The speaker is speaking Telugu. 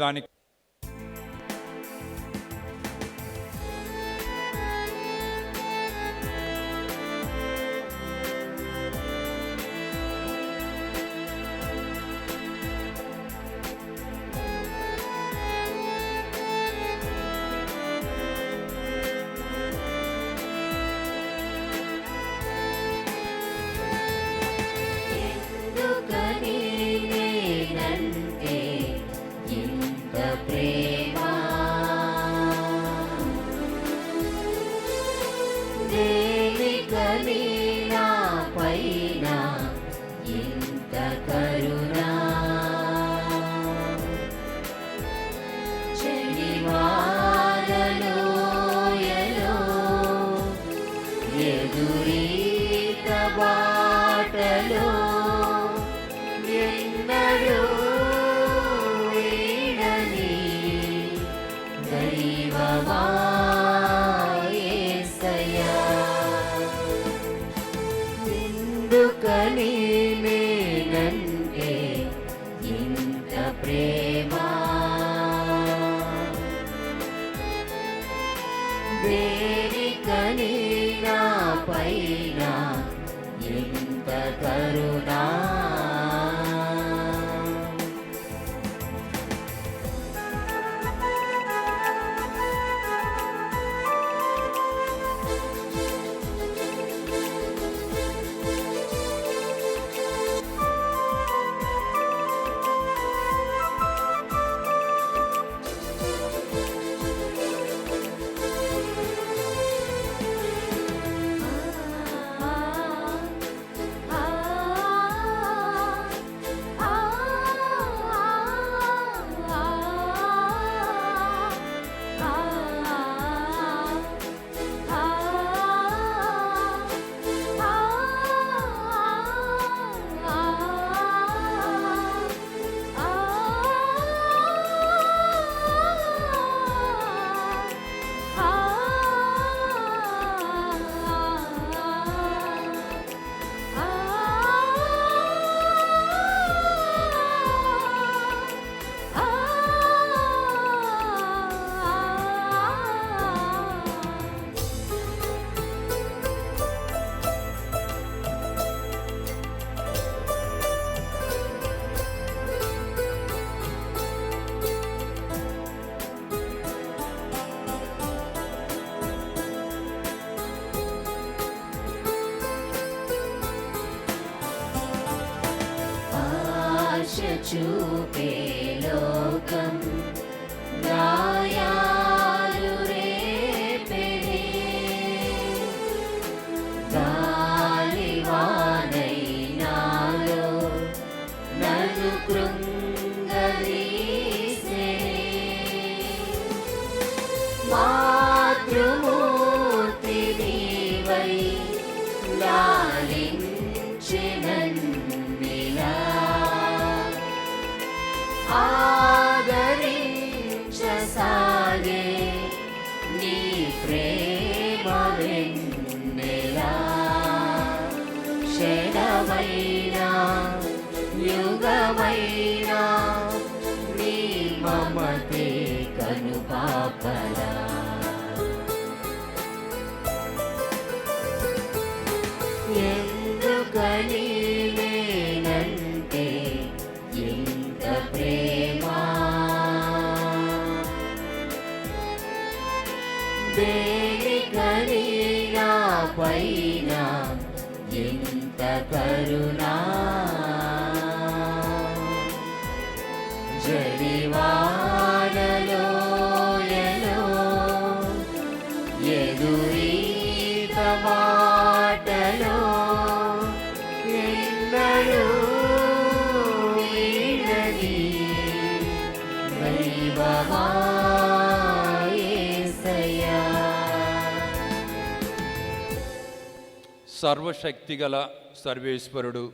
దానికి దేనికని నా పైన ఇంత కరుణ. చెడివారలోయలో ఎదురీత బాటలో ఎన్నడూ వీడని దైవమా నేనంటే ఇంత ప్రేమ. దేనికని నా పైన కరుణా? చూపే లోకం. గాయాలు రేపెనే గాలివానై నాలో నన్ను కృంగదీసే. మాతృమూర్తి నీవై లాలించినన్నిలా ఆదరించసాగే నీ ప్రేమ వెన్నెలా క్షణమైనా యుగమైనా నీ మమతే కనుపాపలా ఎందుకని పైన ఇంత కరుణా. జరివా సర్వశక్తిగల సర్వేశ్వరుడు.